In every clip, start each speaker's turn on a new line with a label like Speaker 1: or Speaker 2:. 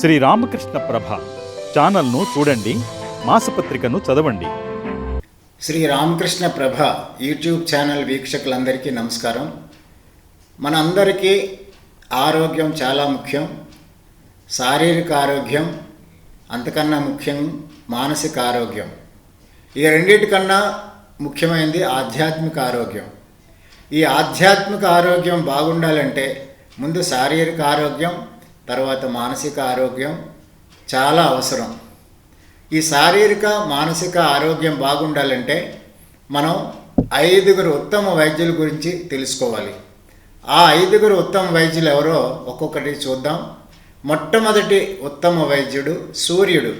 Speaker 1: శ్రీ రామకృష్ణ ప్రభ. ఛానల్ను చూడండి మాసపత్రికను చదవండి.
Speaker 2: శ్రీ రామకృష్ణ ప్రభ యూట్యూబ్ ఛానల్ వీక్షకులందరికీ నమస్కారం. మనందరికీ ఆరోగ్యం చాలా ముఖ్యం శారీరక ఆరోగ్యం అంతకన్నా ముఖ్యం మానసిక ఆరోగ్యం. ఈ రెండింటికన్నా ముఖ్యమైనది ఆధ్యాత్మిక ఆరోగ్యం. ఈ ఆధ్యాత్మిక ఆరోగ్యం బాగుండాలంటే ముందు శారీరక ఆరోగ్యం తర్వాత మానసిక ఆరోగ్యం చాలా అవసరం. ఈ శారీరక మానసిక ఆరోగ్యం బాగుండాలంటే మనం ఐదుగురు ఉత్తమ వైద్యుల గురించి తెలుసుకోవాలి. ఆ ఐదుగురు ఉత్తమ వైద్యులు ఎవరో ఒక్కొక్కటి చూద్దాం. మొట్టమొదటి ఉత్తమ వైద్యుడు సూర్యుడు.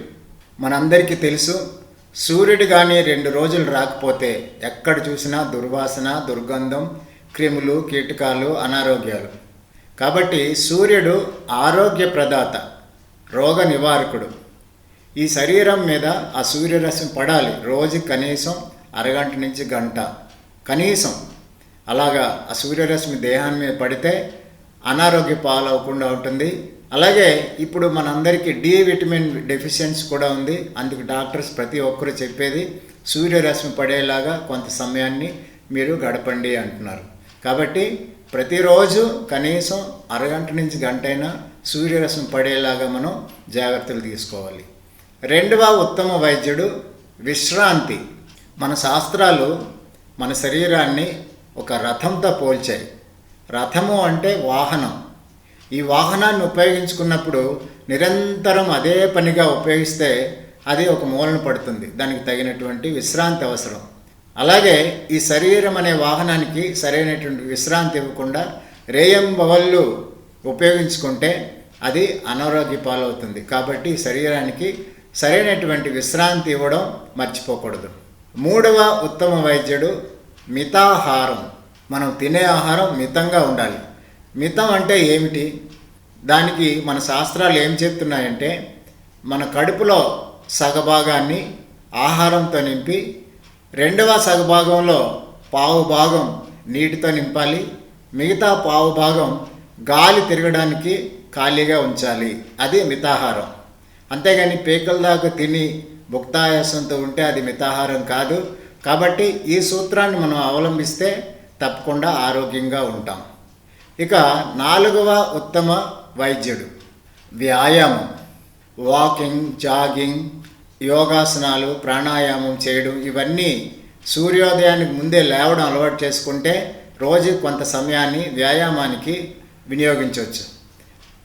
Speaker 2: మనందరికీ తెలుసు సూర్యుడు కానీ రెండు రోజులు రాకపోతే ఎక్కడ చూసినా దుర్వాసన దుర్గంధం క్రిములు కీటకాలు అనారోగ్యాలు. కాబట్టి సూర్యుడు ఆరోగ్య ప్రదాత రోగ నివారకుడు. ఈ శరీరం మీద ఆ సూర్యరశ్మి పడాలి. రోజు కనీసం అరగంట నుంచి గంట. కనీసం. అలాగా ఆ సూర్యరశ్మి దేహాన్ని మీద పడితే అనారోగ్య పాలవకుండా ఉంటుంది. అలాగే ఇప్పుడు మనందరికీ డి విటమిన్ డెఫిషియన్సీ కూడా ఉంది. అందుకు డాక్టర్స్ ప్రతి ఒక్కరు చెప్పేది సూర్యరశ్మి పడేలాగా కొంత సమయాన్ని మీరు గడపండి అంటున్నారు. కాబట్టి ప్రతిరోజు కనీసం అరగంట నుంచి గంట అయినా సూర్యరశ్మి పడేలాగా మనం జాగ్రత్తలు తీసుకోవాలి. రెండవ ఉత్తమ వైద్యుడు విశ్రాంతి. మన శాస్త్రాలు మన శరీరాన్ని ఒక రథంతో పోల్చాయి. రథము అంటే వాహనం. ఈ వాహనాన్ని ఉపయోగించుకున్నప్పుడు నిరంతరం అదే పనిగా ఉపయోగిస్తే అది ఒక మూలన పడుతుంది. దానికి తగినటువంటి విశ్రాంతి అవసరం. అలాగే ఈ శరీరం అనే వాహనానికి సరైనటువంటి విశ్రాంతి ఇవ్వకుండా రేయంబవళ్ళు ఉపయోగించుకుంటే అది అనారోగ్య పాలవుతుంది. కాబట్టి శరీరానికి సరైనటువంటి విశ్రాంతి ఇవ్వడం మర్చిపోకూడదు. మూడవ ఉత్తమ వైద్యుడు మితాహారం. మనం తినే ఆహారం మితంగా ఉండాలి. మితం అంటే ఏమిటి? దానికి మన శాస్త్రాలు ఏం చెప్తున్నాయంటే మన కడుపులో సగభాగాన్ని ఆహారంతో నింపి రెండవ సగభాగంలో పావు భాగం నీటితో నింపాలి మిగతా పావు భాగం గాలి తిరగడానికి ఖాళీగా ఉంచాలి. అది మితాహారం. అంతేగాని పీకల దాకా తిని భుక్తాయాసంతో ఉంటే అది మితాహారం కాదు. కాబట్టి ఈ సూత్రాన్ని మనం అవలంబిస్తే తప్పకుండా ఆరోగ్యంగా ఉంటాం. ఇక నాలుగవ ఉత్తమ వైద్యుడు. వ్యాయామం. వాకింగ్ జాగింగ్ యోగాసనాలు ప్రాణాయామం చేయడం ఇవన్నీ సూర్యోదయానికి ముందే లేవడం అలవాటు చేసుకుంటే రోజు కొంత సమయాన్ని వ్యాయామానికి వినియోగించవచ్చు.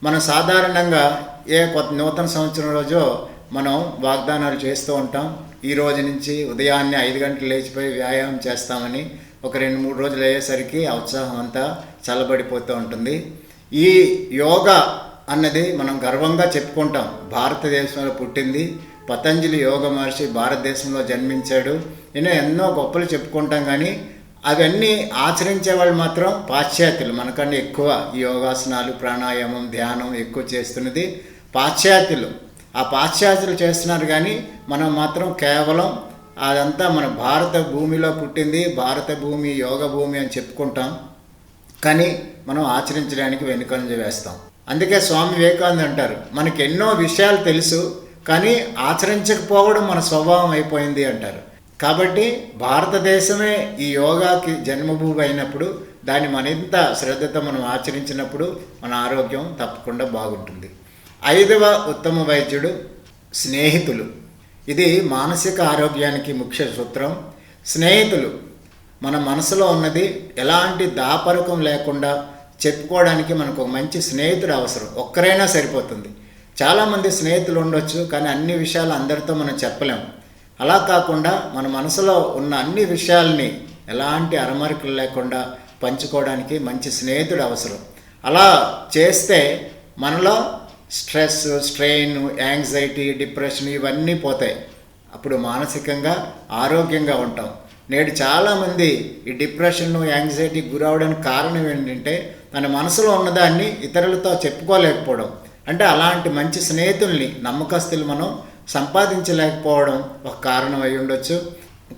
Speaker 2: మనం సాధారణంగా ఏ కొత్త నూతన సంవత్సరం రోజో మనం వాగ్దానాలు చేస్తూ ఉంటాం. ఈ రోజు నుంచి ఉదయాన్నే ఐదు గంటలు లేచిపోయి వ్యాయామం చేస్తామని ఒక రెండు మూడు రోజులు అయ్యేసరికి ఆ ఉత్సాహం అంతా చల్లబడిపోతూ ఉంటుంది. ఈ యోగా అన్నది మనం గర్వంగా చెప్పుకుంటాం. భారతదేశంలో పుట్టింది పతంజలి యోగ మహర్షి భారతదేశంలో జన్మించాడు. నేను ఎన్నో గొప్పలు చెప్పుకుంటాం కానీ అవన్నీ ఆచరించే వాళ్ళు మాత్రం పాశ్చాత్యులు. మనకన్నా ఎక్కువ యోగాసనాలు ప్రాణాయామం ధ్యానం ఎక్కువ చేస్తున్నది పాశ్చాత్యులు. ఆ పాశ్చాత్యులు చేస్తున్నారు కానీ మనం మాత్రం కేవలం అదంతా మన భారత భూమిలో పుట్టింది భారత భూమి యోగ భూమి అని చెప్పుకుంటాం. కానీ మనం ఆచరించడానికి వెనుకంజ వేస్తాం. అందుకే స్వామి వివేకానంద అంటారు మనకి ఎన్నో విషయాలు తెలుసు కానీ ఆచరించకపోవడం మన స్వభావం అయిపోయింది అంటారు. కాబట్టి భారతదేశమే ఈ యోగాకి జన్మభూమి అయినప్పుడు దాన్ని మరింత శ్రద్ధతో మనం ఆచరించినప్పుడు మన ఆరోగ్యం తప్పకుండా బాగుంటుంది. ఐదవ ఉత్తమ వైద్యుడు స్నేహితులు. ఇది మానసిక ఆరోగ్యానికి ముఖ్య సూత్రం. స్నేహితులు మన మనసులో ఉన్నది ఎలాంటి దాపరకం లేకుండా చెప్పుకోవడానికి మనకు ఒక మంచి స్నేహితుడు అవసరం. ఒక్కరైనా సరిపోతుంది. చాలామంది స్నేహితులు ఉండొచ్చు కానీ అన్ని విషయాలు అందరితో మనం చెప్పలేము అలా కాకుండా మన మనసులో ఉన్న అన్ని విషయాల్ని ఎలాంటి అరమరికలు లేకుండా పంచుకోవడానికి మంచి స్నేహితుడు అవసరం. అలా చేస్తే మనలో స్ట్రెస్ స్ట్రెయిన్ యాంగ్జైటీ డిప్రెషన్ ఇవన్నీ పోతాయి. అప్పుడు మానసికంగా ఆరోగ్యంగా ఉంటాం. నేడు చాలామంది ఈ డిప్రెషన్ యాంగ్జైటీ గురవడానికి కారణం ఏంటంటే తన మనసులో ఉన్నదాన్ని ఇతరులతో చెప్పుకోలేకపోవడం. అంటే అలాంటి మంచి స్నేహితుల్ని నమ్మకస్తులు మనం సంపాదించలేకపోవడం ఒక కారణం అయి ఉండొచ్చు.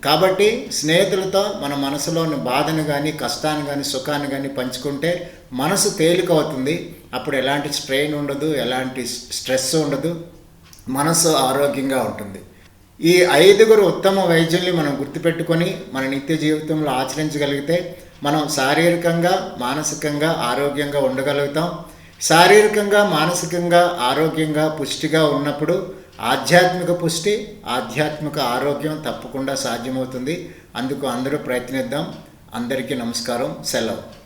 Speaker 2: కాబట్టి స్నేహితులతో మన మనసులోని బాధను కానీ కష్టాన్ని కానీ సుఖాన్ని కానీ పంచుకుంటే మనసు తేలిక అవుతుంది. అప్పుడు ఎలాంటి స్ట్రెయిన్ ఉండదు ఎలాంటి స్ట్రెస్ ఉండదు. మనసు ఆరోగ్యంగా ఉంటుంది. ఈ ఐదుగురు ఉత్తమ వైద్యుల్ని మనం గుర్తుపెట్టుకొని మన నిత్య జీవితంలో ఆచరించగలిగితే మనం శారీరకంగా మానసికంగా ఆరోగ్యంగా ఉండగలుగుతాం. శారీరకంగా మానసికంగా ఆరోగ్యంగా పుష్టిగా ఉన్నప్పుడు ఆధ్యాత్మిక పుష్టి ఆధ్యాత్మిక ఆరోగ్యం తప్పకుండా సాధ్యమవుతుంది. అందుకు అందరూ ప్రయత్నిద్దాం. అందరికీ నమస్కారం. సెలవు.